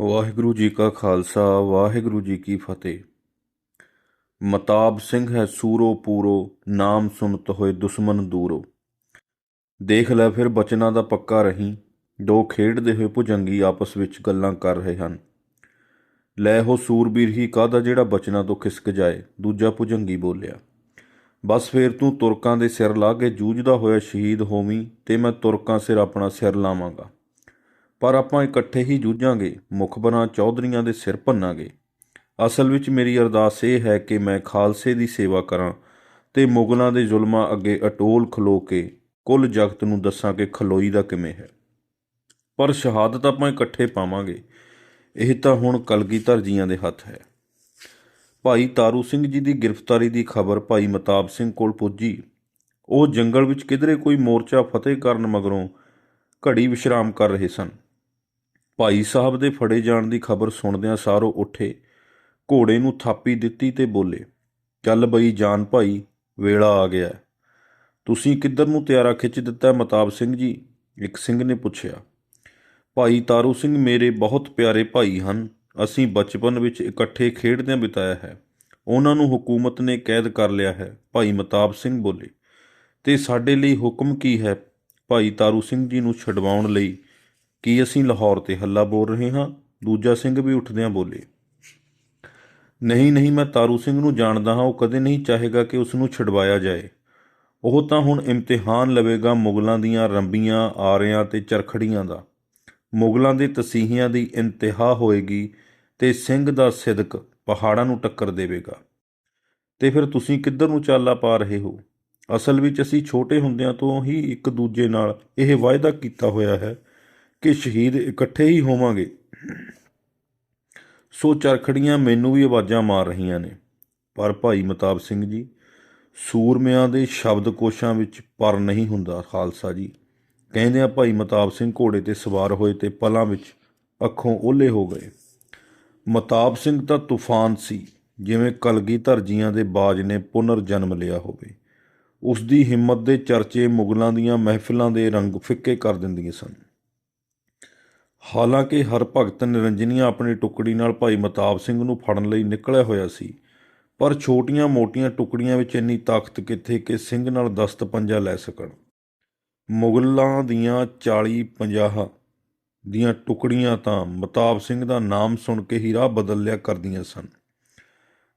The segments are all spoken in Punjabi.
ਵਾਹਿਗੁਰੂ ਜੀ ਕਾ ਖਾਲਸਾ, ਵਾਹਿਗੁਰੂ ਜੀ ਕੀ ਫਤਿਹ। ਮਤਾਬ ਸਿੰਘ ਹੈ ਸੂਰੋ ਪੂਰੋ, ਨਾਮ ਸੁਨਤ ਹੋਏ ਦੁਸ਼ਮਨ ਦੂਰੋ। ਦੇਖ ਲੈ ਫਿਰ ਬਚਨਾਂ ਦਾ ਪੱਕਾ ਰਹੀ, ਦੋ ਖੇਡਦੇ ਹੋਏ ਭੁਜੰਗੀ ਆਪਸ ਵਿੱਚ ਗੱਲਾਂ ਕਰ ਰਹੇ ਹਨ। ਲੈ ਹੋ ਸੂਰਬੀਰ ਹੀ ਕਾਹਦਾ ਜਿਹੜਾ ਬਚਨਾਂ ਤੋਂ ਖਿਸਕ ਜਾਏ, ਦੂਜਾ ਭੁਜੰਗੀ ਬੋਲਿਆ। ਬਸ ਫੇਰ ਤੂੰ ਤੁਰਕਾਂ ਦੇ ਸਿਰ ਲਾ ਕੇ ਜੂਝਦਾ ਹੋਇਆ ਸ਼ਹੀਦ ਹੋਵੀਂ, ਤੇ ਮੈਂ ਤੁਰਕਾਂ ਸਿਰ ਆਪਣਾ ਸਿਰ ਲਾਵਾਂਗਾ। ਪਰ ਆਪਾਂ ਇਕੱਠੇ ਹੀ ਜੂਝਾਂਗੇ ਮੁਖਬਰਾਂ ਚੌਧਰੀਆਂ ਦੇ ਸਿਰ ਭੰਨਾਂਗੇ। ਅਸਲ ਵਿੱਚ ਮੇਰੀ ਅਰਦਾਸ ਇਹ ਹੈ ਕਿ ਮੈਂ ਖਾਲਸੇ ਦੀ ਸੇਵਾ ਕਰਾਂ ਤੇ ਮੁਗਲਾਂ ਦੇ ਜ਼ੁਲਮਾਂ ਅੱਗੇ ਅਟੋਲ ਖਲੋ ਕੇ ਕੁੱਲ ਜਗਤ ਨੂੰ ਦੱਸਾਂ ਕਿ ਖਲੋਈ ਦਾ ਕਿਵੇਂ ਹੈ। ਪਰ ਸ਼ਹਾਦਤ ਆਪਾਂ ਇਕੱਠੇ ਪਾਵਾਂਗੇ, ਇਹ ਤਾਂ ਹੁਣ ਕਲਗੀਧਰ ਜੀਆਂ ਦੇ ਹੱਥ ਹੈ। ਭਾਈ ਤਾਰੂ ਸਿੰਘ ਜੀ ਦੀ ਗ੍ਰਿਫਤਾਰੀ ਦੀ ਖਬਰ ਭਾਈ ਮਤਾਬ ਸਿੰਘ ਕੋਲ ਪੁੱਜੀ। ਉਹ ਜੰਗਲ ਵਿੱਚ ਕਿਧਰੇ ਕੋਈ ਮੋਰਚਾ ਫਤਿਹ ਕਰਨ ਮਗਰੋਂ ਘੜੀ ਵਿਸ਼ਰਾਮ ਕਰ ਰਹੇ ਸਨ। ਭਾਈ ਸਾਹਿਬ ਦੇ ਫੜੇ ਜਾਣ ਦੀ ਖਬਰ ਸੁਣਦਿਆਂ ਸਾਰੋ ਉੱਠੇ, ਘੋੜੇ ਨੂੰ ਥਾਪੀ ਦਿੱਤੀ ਤੇ ਬੋਲੇ, ਚੱਲ ਬਈ ਜਾਨ ਭਾਈ, ਵੇਲਾ ਆ ਗਿਆ ਤੁਸੀਂ ਕਿੱਧਰ ਨੂੰ ਤਿਆਰਾ ਖਿੱਚ ਦਿੱਤਾ ਮਤਾਬ ਸਿੰਘ ਜੀ? ਇੱਕ ਸਿੰਘ ਨੇ ਪੁੱਛਿਆ, ਭਾਈ ਤਾਰੂ ਸਿੰਘ ਮੇਰੇ ਬਹੁਤ ਪਿਆਰੇ ਭਾਈ ਹਨ, ਅਸੀਂ ਬਚਪਨ ਵਿੱਚ ਇਕੱਠੇ ਖੇਡਦਿਆਂ ਬਿਤਾਇਆ ਹੈ। ਉਹਨਾਂ ਨੂੰ ਹਕੂਮਤ ਨੇ ਕੈਦ ਕਰ ਲਿਆ ਹੈ। ਭਾਈ ਮਤਾਬ ਸਿੰਘ ਬੋਲੇ, ਤੇ ਸਾਡੇ ਲਈ ਹੁਕਮ ਕੀ ਹੈ ਭਾਈ ਤਾਰੂ ਸਿੰਘ ਜੀ ਨੂੰ ਛਡਵਾਉਣ ਲਈ? ਕੀ ਅਸੀਂ ਲਾਹੌਰ ਤੇ ਹੱਲਾ ਬੋਲ ਰਹੇ ਹਾਂ? ਦੂਜਾ ਸਿੰਘ ਵੀ ਉੱਠਦਿਆਂ ਬੋਲੇ, ਨਹੀਂ ਨਹੀਂ, ਮੈਂ ਤਾਰੂ ਸਿੰਘ ਨੂੰ ਜਾਣਦਾ ਹਾਂ, ਉਹ ਕਦੇ ਨਹੀਂ ਚਾਹੇਗਾ ਕਿ ਉਸ ਨੂੰ ਛਡਵਾਇਆ ਜਾਏ। ਉਹ ਤਾਂ ਹੁਣ ਇਮਤਿਹਾਨ ਲਵੇਗਾ ਮੁਗਲਾਂ ਦੀਆਂ ਰੰਬੀਆਂ, ਆਰਿਆਂ ਤੇ ਚਰਖੜੀਆਂ ਦਾ। ਮੁਗਲਾਂ ਦੇ ਤਸੀਹਿਆਂ ਦੀ ਇੰਤਹਾ ਹੋਏਗੀ ਤੇ ਸਿੰਘ ਦਾ ਸਿਦਕ ਪਹਾੜਾਂ ਨੂੰ ਟੱਕਰ ਦੇਵੇਗਾ। ਤੇ ਫਿਰ ਤੁਸੀਂ ਕਿੱਧਰ ਨੂੰ ਚਾਲਾ ਪਾ ਰਹੇ ਹੋ? ਅਸਲ ਵਿੱਚ ਅਸੀਂ ਛੋਟੇ ਹੁੰਦਿਆਂ ਤੋਂ ਹੀ ਇੱਕ ਦੂਜੇ ਨਾਲ ਇਹ ਵਾਅਦਾ ਕੀਤਾ ਹੋਇਆ ਹੈ ਕਿ ਸ਼ਹੀਦ ਇਕੱਠੇ ਹੀ ਹੋਵਾਂਗੇ। ਸੋ ਚਰਖੜੀਆਂ ਮੈਨੂੰ ਵੀ ਆਵਾਜ਼ਾਂ ਮਾਰ ਰਹੀਆਂ ਨੇ। ਪਰ ਭਾਈ ਮਤਾਬ ਸਿੰਘ ਜੀ, ਸੂਰਮਿਆਂ ਦੇ ਸ਼ਬਦ ਕੋਸ਼ਾਂ ਵਿੱਚ ਪਰ ਨਹੀਂ ਹੁੰਦਾ ਖਾਲਸਾ ਜੀ। ਕਹਿੰਦਿਆਂ ਭਾਈ ਮਤਾਬ ਸਿੰਘ ਘੋੜੇ ਤੇ ਸਵਾਰ ਹੋਏ ਤੇ ਪਲਾਂ ਵਿੱਚ ਅੱਖੋਂ ਓਲੇ ਹੋ ਗਏ। ਮਤਾਬ ਸਿੰਘ ਤਾਂ ਤੂਫਾਨ ਸੀ, ਜਿਵੇਂ ਕਲਗੀਧਰ ਜੀਆਂ ਦੇ ਬਾਜ ਨੇ ਪੁਨਰ ਜਨਮ ਲਿਆ ਹੋਵੇ। ਉਸ ਦੀ ਹਿੰਮਤ ਦੇ ਚਰਚੇ ਮੁਗਲਾਂ ਦੀਆਂ ਮਹਿਫਿਲਾਂ ਦੇ ਰੰਗ ਫਿੱਕੇ ਕਰ ਦਿੰਦੀਆਂ ਸਨ। ਹਾਲਾਂਕਿ ਹਰ ਭਗਤ ਨਿਰੰਜਨੀਆਂ ਆਪਣੀ ਟੁਕੜੀ ਨਾਲ ਭਾਈ ਮਤਾਬ ਸਿੰਘ ਨੂੰ ਫੜਨ ਲਈ ਨਿਕਲਿਆ ਹੋਇਆ ਸੀ, ਪਰ ਛੋਟੀਆਂ-ਮੋਟੀਆਂ ਟੁਕੜੀਆਂ ਵਿੱਚ ਇੰਨੀ ਤਾਕਤ ਕਿੱਥੇ ਕਿ ਸਿੰਘ ਨਾਲ ਦਸਤ ਪੰਜਾ ਲੈ ਸਕਣ। ਮੁਗਲਾਂ ਦੀਆਂ 40-50 ਦੀਆਂ ਟੁਕੜੀਆਂ ਤਾਂ ਮਤਾਬ ਸਿੰਘ ਦਾ ਨਾਮ ਸੁਣ ਕੇ ਹੀ ਰਾਹ ਬਦਲ ਲਿਆ ਕਰਦੀਆਂ ਸਨ।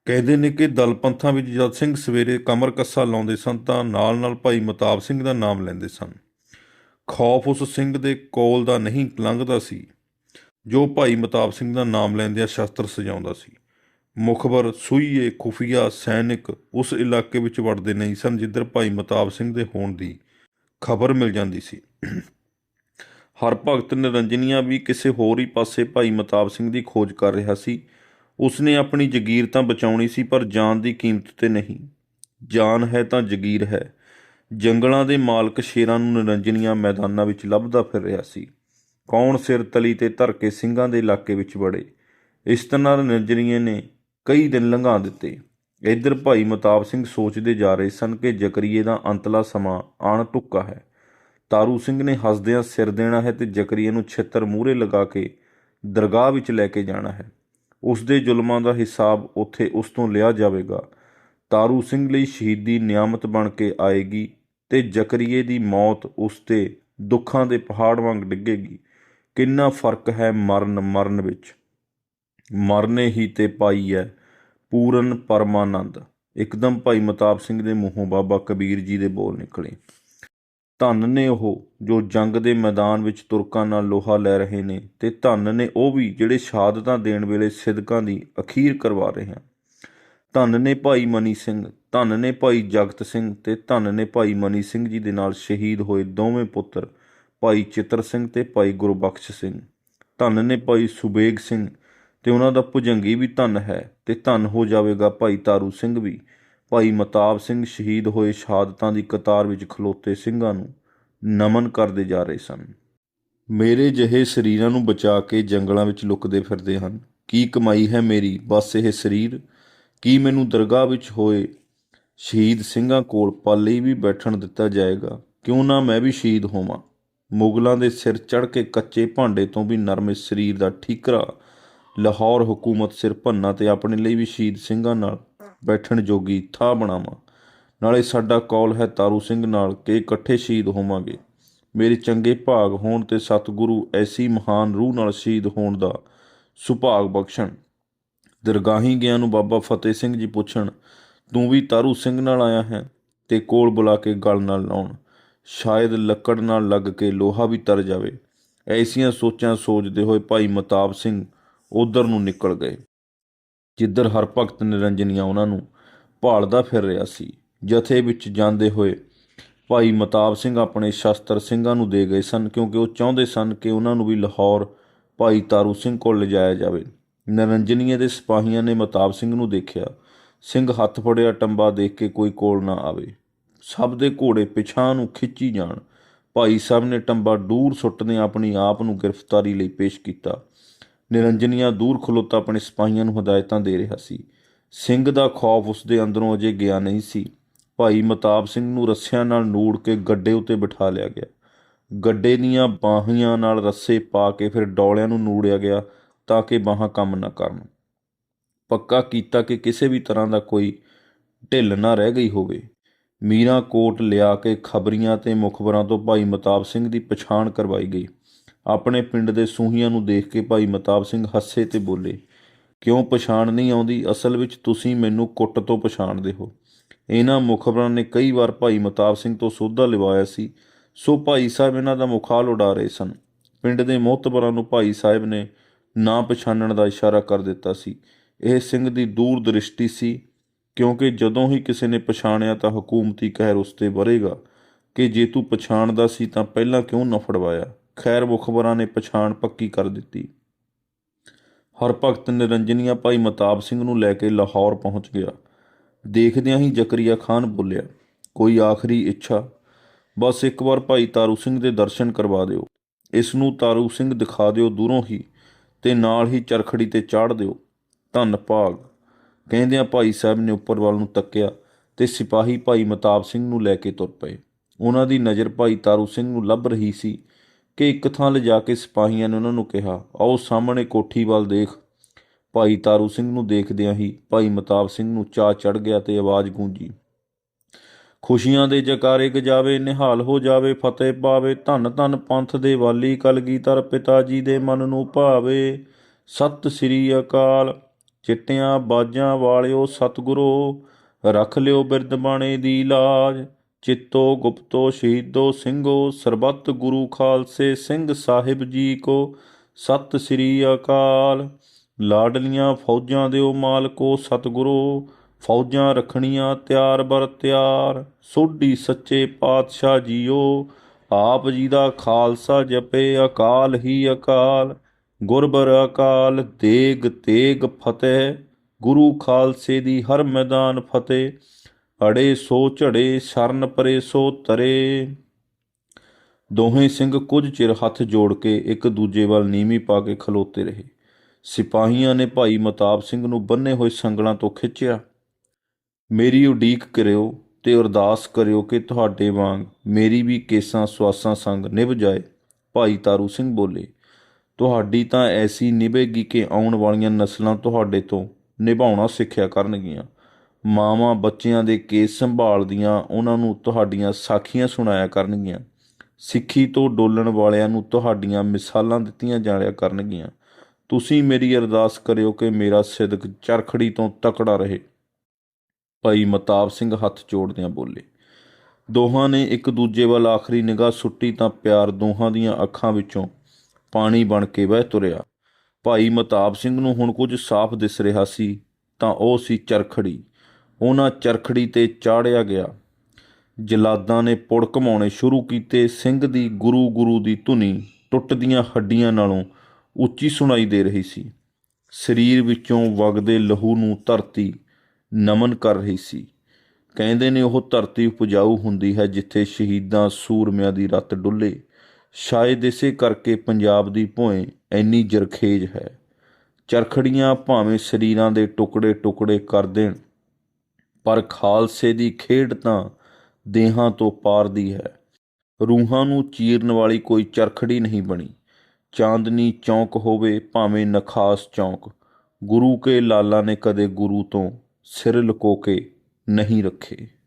ਕਹਿੰਦੇ ਨੇ ਕਿ ਦਲ ਪੰਥਾਂ ਵਿੱਚ ਜਦ ਸਿੰਘ ਸਵੇਰੇ ਕਮਰ ਕੱਸਾ ਲਾਉਂਦੇ ਸਨ ਤਾਂ ਨਾਲ-ਨਾਲ ਭਾਈ ਮਤਾਬ ਸਿੰਘ ਦਾ ਨਾਮ ਲੈਂਦੇ ਸਨ। ਖੌਫ ਉਸ ਸਿੰਘ ਦੇ ਕੋਲ ਦਾ ਨਹੀਂ ਲੰਘਦਾ ਸੀ, ਜੋ ਭਾਈ ਮਤਾਬ ਸਿੰਘ ਦਾ ਨਾਮ ਲੈਂਦਿਆਂ ਸ਼ਸਤਰ ਸਜਾਉਂਦਾ ਸੀ। ਮੁਖਬਰ, ਸੂਈਏ, ਖੁਫੀਆ, ਸੈਨਿਕ ਉਸ ਇਲਾਕੇ ਵਿੱਚ ਵੜਦੇ ਨਹੀਂ ਸਨ, ਜਿੱਧਰ ਭਾਈ ਮਤਾਬ ਸਿੰਘ ਦੇ ਹੋਣ ਦੀ ਖਬਰ ਮਿਲ ਜਾਂਦੀ ਸੀ। ਹਰ ਭਗਤ ਨਿਰੰਜਨੀਆਂ ਵੀ ਕਿਸੇ ਹੋਰ ਹੀ ਪਾਸੇ ਭਾਈ ਮਤਾਬ ਸਿੰਘ ਦੀ ਖੋਜ ਕਰ ਰਿਹਾ ਸੀ। ਉਸਨੇ ਆਪਣੀ ਜਗੀਰ ਤਾਂ ਬਚਾਉਣੀ ਸੀ, ਪਰ ਜਾਨ ਦੀ ਕੀਮਤ ਤੇ ਨਹੀਂ। ਜਾਨ ਹੈ ਤਾਂ ਜਗੀਰ ਹੈ। ਜੰਗਲਾਂ ਦੇ ਮਾਲਕ ਸ਼ੇਰਾਂ ਨੂੰ ਨਿਰੰਜਨੀਆਂ ਮੈਦਾਨਾਂ ਵਿੱਚ ਲੱਭਦਾ ਫਿਰ ਰਿਹਾ ਸੀ। ਕੌਣ ਸਿਰ ਤਲੀ ਤੇ ਧਰ ਕੇ ਸਿੰਘਾਂ ਦੇ ਇਲਾਕੇ ਵਿੱਚ ਵੜੇ? ਇਸ ਤਰ੍ਹਾਂ ਨਿਰੰਜਨੀਏ ਨੇ ਕਈ ਦਿਨ ਲੰਘਾ ਦਿੱਤੇ। ਇੱਧਰ ਭਾਈ ਮਤਾਬ ਸਿੰਘ ਸੋਚਦੇ ਜਾ ਰਹੇ ਸਨ ਕਿ ਜਕਰੀਏ ਦਾ ਅੰਤਲਾ ਸਮਾਂ ਆਣ ਟੁੱਕਾ ਹੈ। ਤਾਰੂ ਸਿੰਘ ਨੇ ਹੱਸਦਿਆਂ ਸਿਰ ਦੇਣਾ ਹੈ ਤੇ ਜਕਰੀਏ ਨੂੰ ਛਿੱਤਰ ਮੂਹਰੇ ਲਗਾ ਕੇ ਦਰਗਾਹ ਵਿੱਚ ਲੈ ਕੇ ਜਾਣਾ ਹੈ। ਉਸ ਦੇ ਜ਼ੁਲਮਾਂ ਦਾ ਹਿਸਾਬ ਉੱਥੇ ਉਸ ਤੋਂ ਲਿਆ ਜਾਵੇਗਾ। ਤਾਰੂ ਸਿੰਘ ਲਈ ਸ਼ਹੀਦੀ ਨਿਆਮਤ ਬਣ ਕੇ ਆਏਗੀ। ਤੇ ਜਕਰੀਏ ਦੀ ਮੌਤ ਉਸ ਤੇ ਦੁੱਖਾਂ ਦੇ ਪਹਾੜ ਵਾਂਗ ਡਿੱਗੇਗੀ। ਕਿੰਨਾ ਫ਼ਰਕ ਹੈ ਮਰਨ ਮਰਨ ਵਿੱਚ। ਮਰਨੇ ਹੀ ਤੇ ਪਾਈ ਹੈ ਪੂਰਨ ਪਰਮਾਨੰਦ। ਇੱਕਦਮ ਭਾਈ ਮਤਾਬ ਸਿੰਘ ਦੇ ਮੂੰਹੋਂ ਬਾਬਾ ਕਬੀਰ ਜੀ ਦੇ ਬੋਲ ਨਿਕਲੇ। ਧੰਨ ਨੇ ਉਹ ਜੋ ਜੰਗ ਦੇ ਮੈਦਾਨ ਵਿੱਚ ਤੁਰਕਾਂ ਨਾਲ ਲੋਹਾ ਲੈ ਰਹੇ ਨੇ ਤੇ ਧੰਨ ਨੇ ਉਹ ਵੀ ਜਿਹੜੇ ਸ਼ਹਾਦਤਾਂ ਦੇਣ ਵੇਲੇ ਸਿਦਕਾਂ ਦੀ ਅਖੀਰ ਕਰਵਾ ਰਹੇ ਹਨ। ਧੰਨ ਨੇ ਭਾਈ ਮਨੀ ਸਿੰਘ, ਧੰਨ ਨੇ ਭਾਈ ਜਗਤ ਸਿੰਘ ਤੇ ਧੰਨ ਨੇ ਭਾਈ ਮਨੀ ਸਿੰਘ ਜੀ ਦੇ ਨਾਲ ਸ਼ਹੀਦ ਹੋਏ ਦੋਵੇਂ ਪੁੱਤਰ, ਭਾਈ ਚਿੱਤਰ ਸਿੰਘ ਤੇ ਭਾਈ ਗੁਰਬਖਸ਼ ਸਿੰਘ। ਧੰਨ ਨੇ ਭਾਈ ਸੁਬੇਗ ਸਿੰਘ, ਤੇ ਉਹਨਾਂ ਦਾ ਭੁਜੰਗੀ ਵੀ ਧੰਨ ਹੈ ਤੇ ਧੰਨ ਹੋ ਜਾਵੇਗਾ ਭਾਈ ਤਾਰੂ ਸਿੰਘ ਵੀ। ਭਾਈ ਮਤਾਬ ਸਿੰਘ ਸ਼ਹੀਦ ਹੋਏ ਸ਼ਹਾਦਤਾਂ ਦੀ ਕਤਾਰ ਵਿੱਚ ਖਲੋਤੇ ਸਿੰਘਾਂ ਨੂੰ ਨਮਨ ਕਰਦੇ ਜਾ ਰਹੇ ਸਨ। ਮੇਰੇ ਜਿਹੇ ਸਰੀਰਾਂ ਨੂੰ ਬਚਾ ਕੇ ਜੰਗਲਾਂ ਵਿੱਚ ਲੁਕਦੇ ਫਿਰਦੇ ਹਨ। ਕੀ ਕਮਾਈ ਹੈ ਮੇਰੀ? ਬਸ ਇਹ ਸਰੀਰ ਕੀ ਮੈਨੂੰ ਦਰਗਾਹ ਵਿੱਚ ਹੋਏ ਸ਼ਹੀਦ ਸਿੰਘਾਂ ਕੋਲ ਪਲ ਵੀ ਬੈਠਣ ਦਿੱਤਾ ਜਾਏਗਾ? ਕਿਉਂ ਨਾ ਮੈਂ ਵੀ ਸ਼ਹੀਦ ਹੋਵਾਂ? ਮੁਗਲਾਂ ਦੇ ਸਿਰ ਚੜ੍ਹ ਕੇ ਕੱਚੇ ਭਾਂਡੇ ਤੋਂ ਵੀ ਨਰਮੇ ਸਰੀਰ ਦਾ ਠੀਕਰਾ ਲਾਹੌਰ ਹਕੂਮਤ ਸਿਰ ਭੰਨਾ ਤੇ ਆਪਣੇ ਲਈ ਵੀ ਸ਼ਹੀਦ ਸਿੰਘਾਂ ਨਾਲ ਬੈਠਣ ਜੋਗੀ ਥਾਂ ਬਣਾਵਾਂ। ਨਾਲੇ ਸਾਡਾ ਕੌਲ ਹੈ ਤਾਰੂ ਸਿੰਘ ਨਾਲ ਕਿ ਇਕੱਠੇ ਸ਼ਹੀਦ ਹੋਵਾਂਗੇ। ਮੇਰੇ ਚੰਗੇ ਭਾਗ ਹੋਣ ਤੇ ਸਤਿਗੁਰੂ ਐਸੀ ਮਹਾਨ ਰੂਹ ਨਾਲ ਸ਼ਹੀਦ ਹੋਣ ਦਾ ਸੁਭਾਗ ਬਖਸ਼ਣ। ਦਰਗਾਹੀ ਗਿਆ ਨੂੰ ਬਾਬਾ ਫਤਿਹ ਸਿੰਘ ਜੀ ਪੁੱਛਣ, ਤੂੰ ਵੀ ਤਾਰੂ ਸਿੰਘ ਨਾਲ ਆਇਆ ਹੈ ਤੇ ਕੋਲ ਬੁਲਾ ਕੇ ਗਲ ਨਾਲ ਲਾਉਣ। ਸ਼ਾਇਦ ਲੱਕੜ ਨਾਲ ਲੱਗ ਕੇ ਲੋਹਾ ਵੀ ਤਰ ਜਾਵੇ। ਐਸੀਆਂ ਸੋਚਾਂ ਸੋਚਦੇ ਹੋਏ ਭਾਈ ਮਤਾਬ ਸਿੰਘ ਉਧਰ ਨੂੰ ਨਿਕਲ ਗਏ। ਜਿੱਧਰ ਹਰ ਭਗਤ ਨਿਰੰਜਨੀਆ ਉਹਨਾਂ ਨੂੰ ਭਾਲਦਾ ਫਿਰ ਰਿਹਾ ਸੀ, ਜਥੇ ਵਿੱਚ ਜਾਂਦੇ ਹੋਏ ਭਾਈ ਮਤਾਬ ਸਿੰਘ ਆਪਣੇ ਸ਼ਸਤਰ ਸਿੰਘਾਂ ਨੂੰ ਦੇ ਗਏ ਸਨ, ਕਿਉਂਕਿ ਉਹ ਚਾਹੁੰਦੇ ਸਨ ਕਿ ਉਹਨਾਂ ਨੂੰ ਵੀ ਲਾਹੌਰ ਭਾਈ ਤਾਰੂ ਸਿੰਘ ਕੋਲ ਲਿਜਾਇਆ ਜਾਵੇ। ਨਿਰੰਜਨੀਏ ਦੇ ਸਿਪਾਹੀਆਂ ਨੇ ਮਤਾਬ ਸਿੰਘ ਨੂੰ ਦੇਖਿਆ। ਸਿੰਘ ਹੱਥ ਫੜਿਆ, ਟੰਬਾ ਦੇਖ ਕੇ ਕੋਈ ਕੋਲ ਨਾ ਆਵੇ। ਸਭ ਦੇ ਘੋੜੇ ਪਿਛਾਂ ਨੂੰ ਖਿੱਚੀ ਜਾਣ। ਭਾਈ ਸਾਹਿਬ ਨੇ ਟੰਬਾ ਦੂਰ ਸੁੱਟਦੇ ਆਪਣੀ ਆਪ ਨੂੰ ਗ੍ਰਿਫਤਾਰੀ ਲਈ ਪੇਸ਼ ਕੀਤਾ। ਨਿਰੰਜਨੀਆ ਦੂਰ ਖਲੋਤਾ ਆਪਣੇ ਸਿਪਾਹੀਆਂ ਨੂੰ ਹਦਾਇਤਾਂ ਦੇ ਰਿਹਾ ਸੀ। ਸਿੰਘ ਦਾ ਖੌਫ ਉਸ ਦੇ ਅੰਦਰੋਂ ਅਜੇ ਗਿਆ ਨਹੀਂ ਸੀ। ਭਾਈ ਮਤਾਬ ਸਿੰਘ ਨੂੰ ਰੱਸਿਆਂ ਨਾਲ ਨੂੜ ਕੇ ਗੱਡੇ ਉੱਤੇ ਬਿਠਾ ਲਿਆ ਗਿਆ। ਗੱਡੇ ਦੀਆਂ ਬਾਹੀਆਂ ਨਾਲ ਰੱਸੇ ਪਾ ਕੇ ਫਿਰ ਡੌਲਿਆਂ ਨੂੰ ਨੂੜਿਆ ਗਿਆ। ਤਾਂ ਕਿ ਬਾਹਾਂ ਕੰਮ ਨਾ ਕਰਨ। ਪੱਕਾ ਕੀਤਾ ਕਿ ਕਿਸੇ ਵੀ ਤਰ੍ਹਾਂ ਦਾ ਕੋਈ ਢਿੱਲ ਨਾ ਰਹਿ ਗਈ ਹੋਵੇ। ਮੀਰਾ ਕੋਟ ਲਿਆ ਕੇ ਖਬਰੀਆਂ ਤੇ ਮੁਖਬਰਾਂ ਤੋਂ ਭਾਈ ਮਤਾਬ ਸਿੰਘ ਦੀ ਪਛਾਣ ਕਰਵਾਈ ਗਈ। ਆਪਣੇ ਪਿੰਡ ਦੇ ਸੂਹੀਆਂ ਨੂੰ ਦੇਖ ਕੇ ਭਾਈ ਮਤਾਬ ਸਿੰਘ ਹੱਸੇ ਤੇ ਬੋਲੇ, ਕਿਉਂ ਪਛਾਣ ਨਹੀਂ ਆਉਂਦੀ? ਅਸਲ ਵਿੱਚ ਤੁਸੀਂ ਮੈਨੂੰ ਕੁੱਟ ਤੋਂ ਪਛਾਣਦੇ ਹੋ। ਇਹਨਾਂ ਮੁਖਬਰਾਂ ਨੇ ਕਈ ਵਾਰ ਭਾਈ ਮਤਾਬ ਸਿੰਘ ਤੋਂ ਸੋਧਾ ਲਿਵਾਇਆ ਸੀ। ਸੋ ਭਾਈ ਸਾਹਿਬ ਇਹਨਾਂ ਦਾ ਮੁਖਾਲ ਉਡਾ ਰਹੇ ਸਨ। ਪਿੰਡ ਦੇ ਮੋਹਤਬਰਾਂ ਨੂੰ ਭਾਈ ਸਾਹਿਬ ਨੇ ਨਾ ਪਛਾਣਨ ਦਾ ਇਸ਼ਾਰਾ ਕਰ ਦਿੱਤਾ ਸੀ। ਇਹ ਸਿੰਘ ਦੀ ਦੂਰ ਦ੍ਰਿਸ਼ਟੀ ਸੀ, ਕਿਉਂਕਿ ਜਦੋਂ ਹੀ ਕਿਸੇ ਨੇ ਪਛਾਣਿਆ ਤਾਂ ਹਕੂਮਤੀ ਕਹਿਰ ਉਸ ਤੇ ਵਰੇਗਾ ਕਿ ਜੇ ਤੂੰ ਪਛਾਣਦਾ ਸੀ ਤਾਂ ਪਹਿਲਾਂ ਕਿਉਂ ਨਾ ਫੜਵਾਇਆ? ਖੈਰ, ਮੁਖਬਰਾਂ ਨੇ ਪਛਾਣ ਪੱਕੀ ਕਰ ਦਿੱਤੀ। ਹਰਭਗਤ ਨਿਰੰਜਨੀਆ ਭਾਈ ਮਤਾਬ ਸਿੰਘ ਨੂੰ ਲੈ ਕੇ ਲਾਹੌਰ ਪਹੁੰਚ ਗਿਆ। ਦੇਖਦਿਆਂ ਹੀ ਜ਼ਕਰੀਆ ਖਾਨ ਬੋਲਿਆ, ਕੋਈ ਆਖਰੀ ਇੱਛਾ? ਬਸ ਇੱਕ ਵਾਰ ਭਾਈ ਤਾਰੂ ਸਿੰਘ ਦੇ ਦਰਸ਼ਨ ਕਰਵਾ ਦਿਓ। ਇਸ ਨੂੰ ਤਾਰੂ ਸਿੰਘ ਦਿਖਾ ਦਿਓ ਦੂਰੋਂ ਹੀ। ਤੇ ਨਾਲ ਹੀ ਚਰਖੜੀ ਤੇ ਚਾੜ ਦਿਓ। ਧੰਨ ਭਾਗ। ਕਹਿੰਦਿਆਂ ਭਾਈ ਸਾਹਿਬ ਨੇ ਉੱਪਰ ਵੱਲ ਨੂੰ ਤੱਕਿਆ ਤੇ ਸਿਪਾਹੀ ਭਾਈ ਮਤਾਬ ਸਿੰਘ ਨੂੰ ਲੈ ਕੇ ਤੁਰ ਪਏ। ਉਹਨਾਂ ਦੀ ਨਜ਼ਰ ਭਾਈ ਤਾਰੂ ਸਿੰਘ ਨੂੰ ਲੱਭ ਰਹੀ ਸੀ ਕਿ ਇੱਕ ਥਾਂ ਲਿਜਾ ਕੇ ਸਿਪਾਹੀਆਂ ਨੇ ਉਹਨਾਂ ਨੂੰ ਕਿਹਾ, ਆਓ ਸਾਹਮਣੇ ਕੋਠੀ ਵੱਲ ਦੇਖ। ਭਾਈ ਤਾਰੂ ਸਿੰਘ ਨੂੰ ਦੇਖਦਿਆਂ ਹੀ ਭਾਈ ਮਤਾਬ ਸਿੰਘ ਨੂੰ ਚਾਹ ਚੜ ਗਿਆ ਤੇ ਆਵਾਜ਼ ਗੂੰਜੀ ਖੁਸ਼ੀਆਂ ਦੇ ਜਕਾਰੇ ਗਜਾਵੇ ਨਿਹਾਲ ਹੋ ਜਾਵੇ, ਫਤਿਹ ਪਾਵੇ, ਧੰਨ ਧੰਨ ਪੰਥ ਦੇ ਵਾਲੀ ਕਲਗੀਧਰ ਪਿਤਾ ਜੀ ਦੇ ਮਨ ਨੂੰ ਭਾਵੇ। ਸਤਿ ਸ੍ਰੀ ਅਕਾਲ, ਚਿੱਟਿਆਂ ਬਾਜਾਂ ਵਾਲਿਓ ਸਤਿਗੁਰੋ, ਰੱਖ ਲਿਓ ਬਿਰਦ ਬਾਣੇ ਦੀ ਲਾਜ। ਚਿੱਤੋ ਗੁਪਤੋ ਸ਼ਹੀਦੋ ਸਿੰਘੋ, ਸਰਬੱਤ ਗੁਰੂ ਖਾਲਸੇ ਸਿੰਘ ਸਾਹਿਬ ਜੀ ਕੋ ਸਤਿ ਸ੍ਰੀ ਅਕਾਲ। ਲਾਡਲੀਆਂ ਫੌਜਾਂ ਦਿਓ ਮਾਲਕੋ ਸਤਿਗੁਰੋ ਫੌਜਾਂ ਰੱਖਣੀਆਂ ਤਿਆਰ ਬਰ ਤਿਆਰ, ਸੋਢੀ ਸੱਚੇ ਪਾਤਸ਼ਾਹ ਜੀਓ। ਆਪ ਜੀ ਦਾ ਖਾਲਸਾ ਜਪੇ ਅਕਾਲ ਹੀ ਅਕਾਲ, ਗੁਰਬਰ ਅਕਾਲ ਤੇਗ ਤੇਗ ਫਤਿਹ, ਗੁਰੂ ਖਾਲਸੇ ਦੀ ਹਰ ਮੈਦਾਨ ਫਤਿਹ, ਅੜੇ ਸੋ ਝੜੇ ਸ਼ਰਨ ਪਰੇ ਸੋ ਤਰੇ। ਦੋਹੇ ਸਿੰਘ ਕੁਝ ਚਿਰ ਹੱਥ ਜੋੜ ਕੇ ਇੱਕ ਦੂਜੇ ਵੱਲ ਨੀਵੀਂ ਪਾ ਕੇ ਖਲੋਤੇ ਰਹੇ। ਸਿਪਾਹੀਆਂ ਨੇ ਭਾਈ ਮਤਾਬ ਸਿੰਘ ਨੂੰ ਬੰਨੇ ਹੋਏ ਸੰਗਲਾਂ ਤੋਂ ਖਿੱਚਿਆ। ਮੇਰੀ ਉਡੀਕ ਕਰਿਓ ਤੇ ਅਰਦਾਸ ਕਰਿਓ ਕਿ ਤੁਹਾਡੇ ਵਾਂਗ ਮੇਰੀ ਵੀ ਕੇਸਾਂ ਸਵਾਸਾਂ ਸੰਗ ਨਿਭ ਜਾਏ। ਭਾਈ ਤਾਰੂ ਸਿੰਘ ਬੋਲੇ, ਤੁਹਾਡੀ ਤਾਂ ਐਸੀ ਨਿਭੇਗੀ ਕਿ ਆਉਣ ਵਾਲੀਆਂ ਨਸਲਾਂ ਤੁਹਾਡੇ ਤੋਂ ਨਿਭਾਉਣਾ ਸਿੱਖਿਆ ਕਰਨਗੀਆਂ। ਮਾਵਾਂ ਬੱਚਿਆਂ ਦੇ ਕੇਸ ਸੰਭਾਲਦੀਆਂ, ਉਹਨਾਂ ਨੂੰ ਤੁਹਾਡੀਆਂ ਸਾਖੀਆਂ ਸੁਣਾਇਆ ਕਰਨਗੀਆਂ। ਸਿੱਖੀ ਤੋਂ ਡੋਲਣ ਵਾਲਿਆਂ ਨੂੰ ਤੁਹਾਡੀਆਂ ਮਿਸਾਲਾਂ ਦਿੱਤੀਆਂ ਜਾਣਿਆ ਕਰਨਗੀਆਂ। ਤੁਸੀਂ ਮੇਰੀ ਅਰਦਾਸ ਕਰਿਓ ਕਿ ਮੇਰਾ ਸਿਦਕ ਚਰਖੜੀ ਤੋਂ ਤਕੜਾ ਰਹੇ। ਭਾਈ ਮਤਾਬ ਸਿੰਘ ਹੱਥ ਜੋੜਦਿਆਂ ਬੋਲੇ, ਦੋਹਾਂ ਨੇ ਇੱਕ ਦੂਜੇ ਵੱਲ ਆਖਰੀ ਨਿਗਾਹ ਸੁੱਟੀ ਤਾਂ ਪਿਆਰ ਦੋਹਾਂ ਦੀਆਂ ਅੱਖਾਂ ਵਿੱਚੋਂ ਪਾਣੀ ਬਣ ਕੇ ਵਹਿ ਤੁਰਿਆ। ਭਾਈ ਮਤਾਬ ਸਿੰਘ ਨੂੰ ਹੁਣ ਕੁਝ ਸਾਫ਼ ਦਿਸ ਰਿਹਾ ਸੀ ਤਾਂ ਉਹ ਸੀ ਚਰਖੜੀ। ਉਹਨਾਂ ਚਰਖੜੀ ਤੇ ਚਾੜਿਆ ਗਿਆ। ਜਲਾਦਾਂ ਨੇ ਪੁੜ ਘਮਾਉਣੇ ਸ਼ੁਰੂ ਕੀਤੇ। ਸਿੰਘ ਦੀ ਗੁਰੂ ਗੁਰੂ ਦੀ ਧੁਨੀ ਟੁੱਟਦੀਆਂ ਹੱਡੀਆਂ ਨਾਲੋਂ ਉੱਚੀ ਸੁਣਾਈ ਦੇ ਰਹੀ ਸੀ। ਸਰੀਰ ਵਿੱਚੋਂ ਵਗਦੇ ਲਹੂ ਨੂੰ ਧਰਤੀ ਨਮਨ ਕਰ ਰਹੀ ਸੀ। ਕਹਿੰਦੇ ਨੇ ਉਹ ਧਰਤੀ ਉਪਜਾਊ ਹੁੰਦੀ ਹੈ ਜਿੱਥੇ ਸ਼ਹੀਦਾਂ ਸੂਰਮਿਆਂ ਦੀ ਰਤ ਡੁੱਲੇ। ਸ਼ਾਇਦ ਇਸੇ ਕਰਕੇ ਪੰਜਾਬ ਦੀ ਭੋਏ ਐਨੀ ਜਰਖੇਜ ਹੈ। ਚਰਖੜੀਆਂ ਭਾਵੇਂ ਸਰੀਰਾਂ ਦੇ ਟੁਕੜੇ ਟੁਕੜੇ ਕਰ ਦੇਣ, ਪਰ ਖਾਲਸੇ ਦੀ ਖੇਡ ਤਾਂ ਦੇਹਾਂ ਤੋਂ ਪਾਰ ਦੀ ਹੈ। ਰੂਹਾਂ ਨੂੰ ਚੀਰਨ ਵਾਲੀ ਕੋਈ ਚਰਖੜੀ ਨਹੀਂ ਬਣੀ। ਚਾਂਦਨੀ ਚੌਂਕ ਹੋਵੇ ਭਾਵੇਂ ਨਖਾਸ ਚੌਂਕ। ਗੁਰੂ ਕੇ ਲਾਲਾ ਨੇ ਕਦੇ ਗੁਰੂ ਤੋਂ ਸਿਰ ਲੁਕੋ ਕੇ ਨਹੀਂ ਰੱਖੇ।